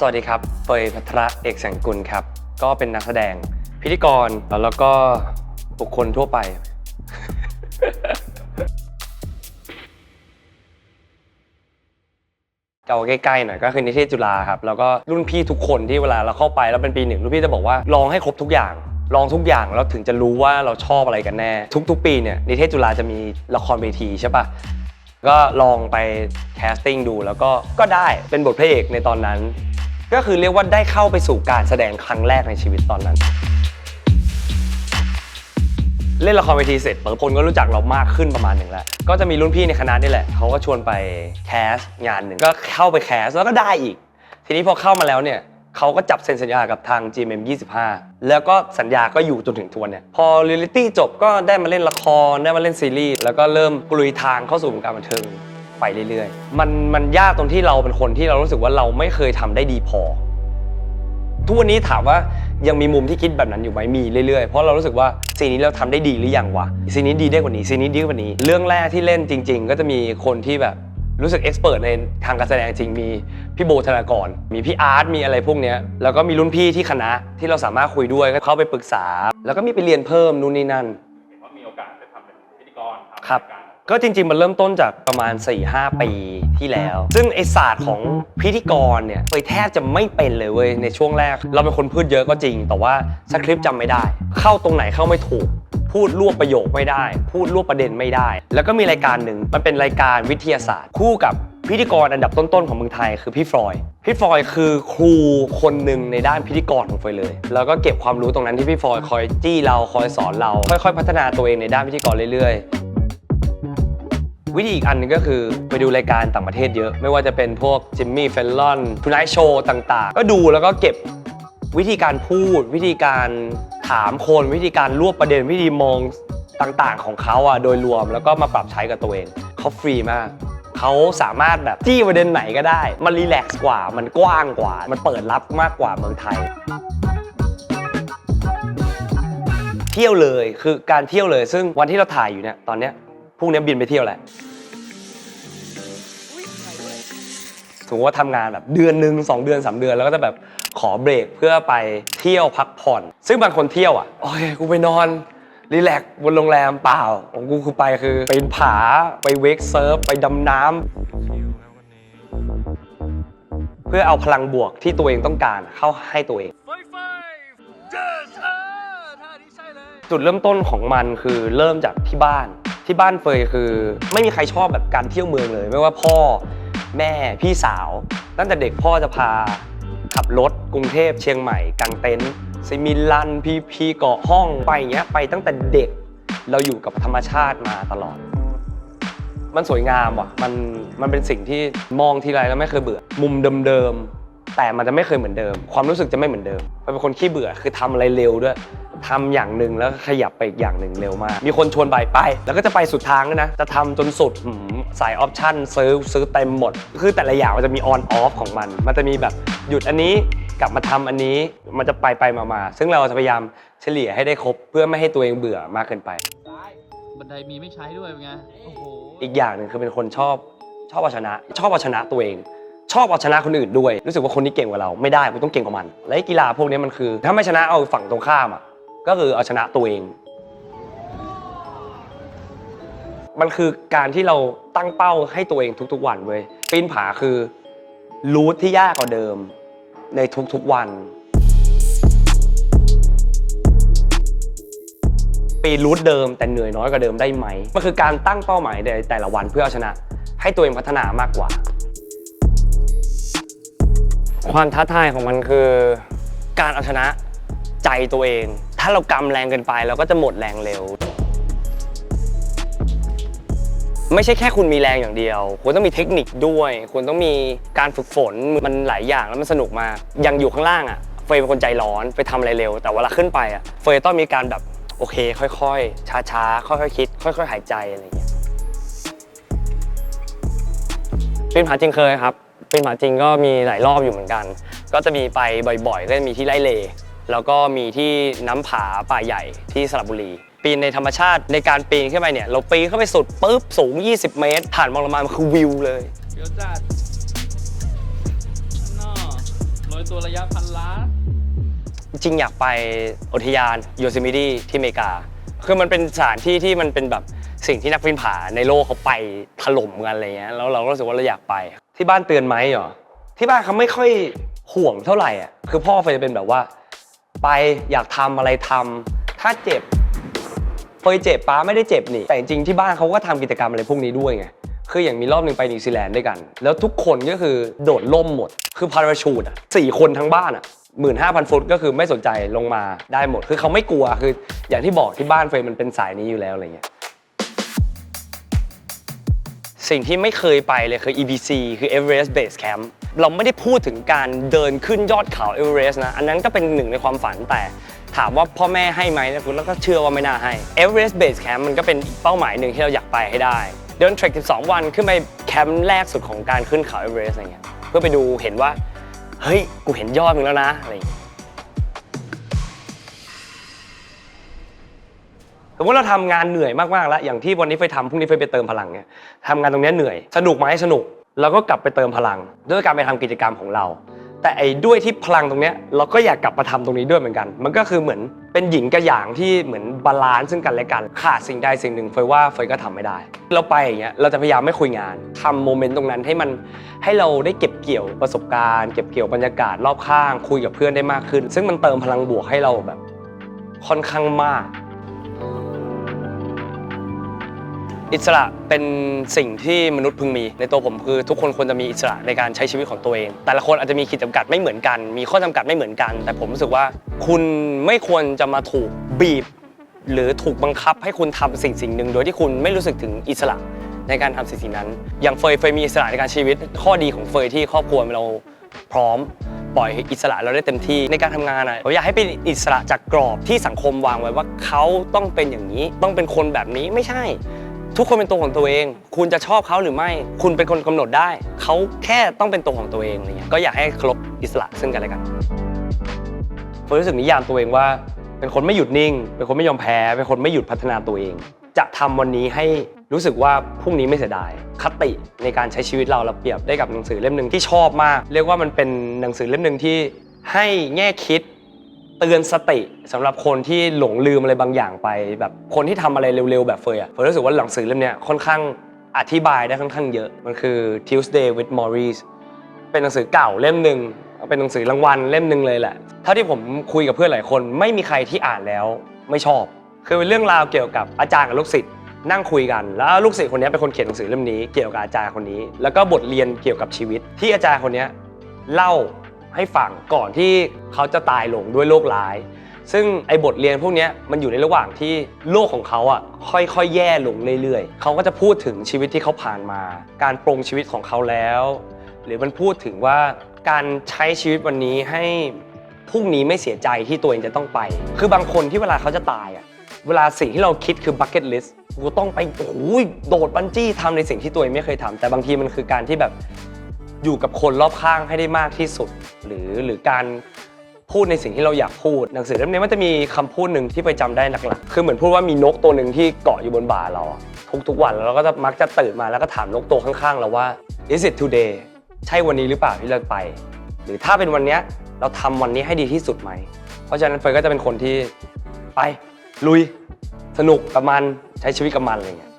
สวัสดีครับเฟยพัทระเอกแสงกุลครับ ก็เป็นนักแสดง พิธีกรแล้วก็บุคคลทั่วไป เอาใกล้ๆหน่อยก็คือนิเทศจุฬาครับ แล้วก็รุ่นพี่ทุกคนที่เวลาเราเข้าไปแล้วเป็นปีหนึ่งรุ่นพี่จะบอกว่าลองให้ครบทุกอย่างลองทุกอย่างแล้วถึงจะรู้ว่าเราชอบอะไรกันแน่ ทุกๆ ปีเนี่ยนิเทศจุฬาจะมีละครเวทีใช่ปะก็ลองไปแคสติ้งดูแล้วก็ก็ได้เป็นบทพระเอกในตอนนั้น ก็คือเรียกว่าได้เข้าไปสู่การแสดงครั้งแรกในชีวิตตอนนั้น เล่นละครเวทีเสร็จเปิดคนก็รู้จักเรามากขึ้นประมาณหนึ่งแล้ว ก็จะมีรุ่นพี่ในคณะนี่แหละเขาก็ชวนไปแคสงานหนึ่งก็เข้าไปแคสแล้วก็ได้อีก ทีนี้พอเข้ามาแล้วเนี่ยเขาก็จับเซ็นสัญญากับทาง GMM 25 แล้วก็สัญญาก็อยู่จนถึงทวนเนี่ย พอเรียลิตี้จบก็ได้มาเล่นละคร ได้มาเล่นซีรีส์ แล้วก็เริ่มกลุยทางเข้าสู่วงการบันเทิง ไปเรื่อยๆ มันมันยากตรงที่เราเป็นคนที่เรารู้สึกว่าเราไม่เคยทำได้ดีพอ ทุกวันนี้ถามว่ายังมีมุมที่คิดแบบนั้นอยู่ไหมมีเรื่อยๆ เพราะเรารู้สึกว่าซีนนี้เราทำได้ดีหรือยังวะซีนนี้ดีได้กว่านี้ซีนนี้ดีกว่านี้ เรื่องแรกที่เล่นจริง ๆ ก็จะมีคนที่แบบรู้สึกเอ็กซ์เพรสในทางการแสดงจริงมีพี่โบธนากร มีพี่อาร์ตมีอะไรพวกเนี้ยแล้วก็มีรุ่นพี่ที่คณะที่เราสามารถคุยด้วยก็เข้าไปปรึกษา แล้วก็มีไปเรียนเพิ่มนู่นนี่นั่นเห็นว่ามีโอกาสไปทำเป็นพิธีกรทำครับาย การก็จริงๆ มันเริ่มต้นจากประมาณ 4-5 ปีที่แล้ว ซึ่งไอศาสตร์ของพิธีกรเนี่ยไปแทบจะไม่เป็นเลยเว้ยในช่วงแรก เราเป็นคนพูดเยอะก็จริง แต่ว่าสคริปต์จำไม่ได้ เข้าตรงไหนเข้าไม่ถูก พูดรวบประโยคไม่ได้ พูดรวบประเด็นไม่ได้ แล้วก็มีรายการหนึ่งมันเป็นรายการวิทยาศาสตร์ คู่กับพิธีกรอันดับต้นๆของเมืองไทยคือพี่ฟลอยด์พี่ฟลอยด์คือครูคนหนึ่งในด้านพิธีกรของเฟยเลย แล้วก็เก็บความรู้ตรงนั้นที่พี่ฟลอยด์คอยจี้เราคอยสอนเรา ค่อยๆ พัฒนาตัวเองในด้านพิธีกรเรื่อยๆ วิธีอีกอันหนึงก็คือไปดูรายการต่างประเทศเยอะ ไม่ว่าจะเป็นพวกจิมมี่เฟลลอนทูไนท์โชว์ต่างๆ ก็ดูแล้วก็เก็บวิธีการพูด วิธีการถามคนวิธีการรวบประเด็นวิธีมองต่างๆ ของเขาอะโดยรวมแล้วก็มาปรับใช้กับตัวเองเขาฟรีมาก เขาสามารถแบบจี้ประเด็นไหนก็ได้ มันรีแลกซ์กว่า มันกว้างกว่า มันเปิดรับมากกว่าเมืองไทย เที่ยวเลยคือการเที่ยวเลยซึ่งวันที่เราถ่ายอยู่เนี่ยตอนเนี้ย พรุ่งนี้บินไปเที่ยวแหละสมมติว่าทำงานแบบเดือนหนึ่งสองเดือนสามเดือนแล้วก็จะแบบขอเบรกเพื่อไปเที่ยวพักผ่อน ซึ่งบางคนเที่ยวอะโอเคกูไปนอนรีแลกซ์บนโรงแรมเปล่าของกูคือไปคือไปผาไปเวกเซิร์ฟไปดำน้ำเพื่อเอาพลังบวกที่ตัวเองต้องการเข้าให้ตัวเองไฟไฟเจ็ดเออท่านี้ใช่เลยจุดเริ่มต้นของมันคือเริ่มจากที่บ้าน ที่บ้านเฟยคือ ไม่มีใครชอบแบบการเที่ยวเมืองเลย ไม่ว่าพ่อแม่พี่สาว ตั้งแต่เด็กพ่อจะพาขับรถกรุงเทพเชียงใหม่กางเต็นท์ซิมิลันพีพีเกาะห้องไปอย่างเงี้ยไปตั้งแต่เด็กเราอยู่กับธรรมชาติมาตลอด มันสวยงามว่ะมันมันเป็นสิ่งที่มองทีไรแล้วไม่เคยเบื่อ มุมเดิมๆ แต่มันจะไม่เคยเหมือนเดิม ความรู้สึกจะไม่เหมือนเดิมเป็นคนขี้เบื่อคือทำอะไรเร็วด้วยทำอย่างหนึ่งแล้วก็ขยับไปอีกอย่างหนึ่งเร็วมาก มีคนชวนไปไป แล้วก็จะไปสุดทางด้วยนะ จะทำจนสุดหืมสายออปชั่นซื้อซื้อเต็มหมด คือแต่ละอย่างมันจะมีออนออฟของมัน มันจะมีแบบหยุดอันนี้กลับมาทำอันนี้มันจะไปไปมามาซึ่งเราจะพยายามเฉลี่ยให้ได้ครบ เพื่อไม่ให้ตัวเองเบื่อมากเกินไปบันไดมีไม่ใช้ด้วยเป็นไงโอ้โหอีกอย่างหนึ่งคือเป็นคนชอบชอบเอาชนะ ชอบเอาชนะตัวเอง ชอบเอาชนะคนอื่นด้วย รู้สึกว่าคนนี้เก่งกว่าเราไม่ได้กูต้องเก่งกว่ามัน และกีฬาพวกนี้มันคือ ถ้าไม่ชนะเอาฝั่งตรงข้ามอะก็คือเอาชนะตัวเอง มันคือการที่เราตั้งเป้าให้ตัวเองทุกๆ วันเว้ยปีนผาคือรูทที่ยากกว่าเดิมในทุกๆวันปีนรูทเดิมแต่เหนื่อยน้อยกว่าเดิมได้ไหม มันคือการตั้งเป้าหมายในแต่ละวันเพื่อเอาชนะ ให้ตัวเองพัฒนามากกว่า ความท้าทายของมันคือ การเอาชนะใจตัวเอง ถ้าเรากำแรงเกินไปเราก็จะหมดแรงเร็ว ไม่ใช่แค่คุณมีแรงอย่างเดียว คุณต้องมีเทคนิคด้วย คุณต้องมีการฝึกฝนมันหลายอย่างแล้วมันสนุกมากยังอยู่ข้างล่างอะเฟยเป็นคนใจร้อนไปทำอะไรเร็ว แต่เวลาขึ้นไปอะเฟยต้องมีการแบบโอเค ค่อยๆ ช้าๆ ค่อยๆ คิด ค่อย ๆ หายใจอะไรอย่างเงี้ยปีนผาจริงเคยครับ ปีนผาจริงก็มีหลายรอบอยู่เหมือนกัน ก็จะมีไปบ่อยๆก็จะมีที่ไร่เล แล้วก็มีที่น้ำผาป่าใหญ่ที่สระบุรี ปีนในธรรมชาติในการปีนขึ้นไปเนี่ย เราปีนเข้าไปสุดปุ๊บสูง 20 เมตร ผ่านมองลงมามันคือวิวเลยเดี๋ยวจัดนอรโดยตัวระยะพันล้านจริงๆอยากไปอุทยานโยซิมิตี้ที่อเมริกา คือมันเป็นสถานที่ที่มันเป็นแบบสิ่งที่นักปีนผาในโลกเขาไปถล่มกันอะไรเงี้ยแล้วเราก็รู้สึกว่าเราอยากไป ที่บ้านเตือนไหมเหรอที่บ้านเขาไม่ค่อยห่วงเท่าไหร่อะคือพ่อเฟยจะเป็นแบบว่า ไปอยากทำอะไรทำถ้าเจ็บเฟยเจ็บป้าไม่ได้เจ็บนี่ แต่จริงๆที่บ้านเขาก็ทำกิจกรรมอะไรพวกนี้ด้วยไงคืออย่างมีรอบหนึ่งไปนิวซีแลนด์ด้วยกัน แล้วทุกคนก็คือโดดล่มหมด คือพาราชูดอะสี่คนทั้งบ้านอะหมื่นห้าพันฟุตก็คือไม่สนใจลงมาได้หมด คือเขาไม่กลัวคืออย่างที่บอกที่บ้านเฟยมันเป็นสายนี้อยู่แล้วอะไรเงี้ย สิ่งที่ไม่เคยไปเลยคือ EBC คือ Everest Base Camp เราไม่ได้พูดถึงการเดินขึ้นยอดเขา Everest นะ อันนั้นก็เป็นหนึ่งในความฝันแต่ถามว่าพ่อแม่ให้ไหมนะคุณแล้วก็เชื่อว่าไม่น่าให้ Everest Base Camp มันก็เป็นเป้าหมายหนึ่งที่เราอยากไปให้ได้ เดินเทรค 12 วันขึ้นไปแคมป์แรกสุดของการขึ้นเขา Everest อะไรเงี้ยเพื่อไปดูเห็นว่า เฮ้ย กูเห็นยอดมึงแล้วนะอะไรอย่างเงี้ย สมมติเราทำงานเหนื่อยมากๆแล้ว อย่างที่วันนี้ไปทำพรุ่งนี้ไปไปเติมพลังเนี่ยทำงานตรงนี้เหนื่อย สนุกไหมสนุกเราก็กลับไปเติมพลัง ด้วยการไปทำกิจกรรมของเรา แต่ไอ้ด้วยที่พลังตรงนี้เราก็อยากกลับมาทำตรงนี้ด้วยเหมือนกัน มันก็คือเหมือนเป็นหญิงกับหยางที่เหมือนบาลานซ์ซึ่งกันและกันขาดสิ่งใดสิ่งหนึ่งเฟยว่าเฟยก็ทำไม่ได้ เราไปอย่างเงี้ยเราจะพยายามไม่คุยงานทำโมเมนต์ตรงนั้นให้มันให้เราได้เก็บเกี่ยวประสบการณ์ เก็บเกี่ยวบรรยากาศรอบข้าง คุยกับเพื่อนได้มากขึ้น ซึ่งมันเติมพลังบวกให้เราแบบ ค่อนข้างมาก อิสระเป็นสิ่งที่มนุษย์พึงมี ในตัวผมคือทุกคนควรจะมีอิสระในการใช้ชีวิตของตัวเอง แต่ละคนอาจจะมีขีดจำกัดไม่เหมือนกัน มีข้อจำกัดไม่เหมือนกัน แต่ผมรู้สึกว่า คุณไม่ควรจะมาถูกบีบ หรือถูกบังคับให้คุณทำสิ่งสิ่งหนึ่ง โดยที่คุณไม่รู้สึกถึงอิสระในการทำสิ่งสิ่งนั้น อย่างเฟยเฟยมีอิสระในการชีวิต ข้อดีของเฟยที่ครอบครัวเราพร้อมปล่อยอิสระเราได้เต็มที่ในการทำงานอะผมอยากให้เป็นอิสระจากกรอบที่สังคมวางไว้ว่าเขาต้องเป็นอย่างนี้ ต้องเป็นคนแบบนี้ไม่ใช่ ทุกคนเป็นตัวของตัวเอง คุณจะชอบเขาหรือไม่ คุณเป็นคนกำหนดได้ เขาแค่ต้องเป็นตัวของตัวเองอะไรเงี้ย ก็อยากให้เคารพอิสระซึ่งกันและกันเฟิร์นรู้สึกนิยามตัวเองว่า เป็นคนไม่หยุดนิ่ง เป็นคนไม่ยอมแพ้ เป็นคนไม่หยุดพัฒนาตัวเอง จะทำวันนี้ให้รู้สึกว่าพรุ่งนี้ไม่เสียดาย คติในการใช้ชีวิตเราเราเปรียบได้กับหนังสือเล่มหนึ่งที่ชอบมาก เรียกว่ามันเป็นหนังสือเล่มหนึ่งที่ให้แง่คิด เตือนสติสำหรับคนที่หลงลืมอะไรบางอย่างไป แบบคนที่ทำอะไรเร็วๆแบบเฟยอะเฟยรู้สึกว่าหนังสือเล่มนี้ค่อนข้างอธิบายได้ค่อนข้างเยอะ มันคือ Tuesday with Maurice เป็นหนังสือเก่าเล่มหนึ่งเป็นหนังสือรางวัลเล่มหนึ่งเลยแหละเท่าที่ผมคุยกับเพื่อนหลายคน ไม่มีใครที่อ่านแล้วไม่ชอบ คือเป็นเรื่องราวเกี่ยวกับอาจารย์กับลูกศิษย์นั่งคุยกัน แล้วลูกศิษย์คนนี้เป็นคนเขียนหนังสือเล่มนี้ เกี่ยวกับอาจารย์คนนี้ แล้วก็บทเรียนเกี่ยวกับชีวิตที่อาจารย์คนนี้เล่า ให้ฟังก่อนที่เขาจะตายลงด้วยโรคร้าย ซึ่งไอ้บทเรียนพวกนี้มันอยู่ในระหว่างที่โลกของเขาอะค่อยๆ แย่ลงเรื่อยๆ เขาก็จะพูดถึงชีวิตที่เขาผ่านมา การปรงชีวิตของเขาแล้ว หรือมันพูดถึงว่าการใช้ชีวิตวันนี้ให้พรุ่งนี้ไม่เสียใจที่ตัวเองจะต้องไป คือบางคนที่เวลาเขาจะตายอะเวลาสิ่งที่เราคิดคือ bucket list กูต้องไปโอ้ยโดดบันจี้ทำในสิ่งที่ตัวเองไม่เคยทำแต่บางทีมันคือการที่แบบ อยู่กับคนรอบข้างให้ได้มากที่สุด หรือหรือการพูดในสิ่งที่เราอยากพูด หนังสือเล่มนี้มันจะมีคำพูดหนึ่งที่ไปจำได้หลักๆคือเหมือนพูดว่ามีนกตัวหนึ่งที่เกาะอยู่บนบ่าเรา ทุกๆวันแล้วเราก็จะมักจะตื่นมาแล้วก็ถามนกตัวข้างๆเราว่า is it today ใช่วันนี้หรือเปล่าที่เราไป หรือถ้าเป็นวันนี้เราทำวันนี้ให้ดีที่สุดไหม เพราะฉะนั้นเฟยก็จะเป็นคนที่ไปลุยสนุกกับมันใช้ชีวิตกับมันอะไรเงี้ย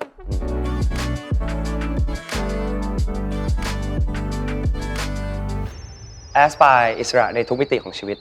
แอสปายอิสระในทุกมิติของชีวิต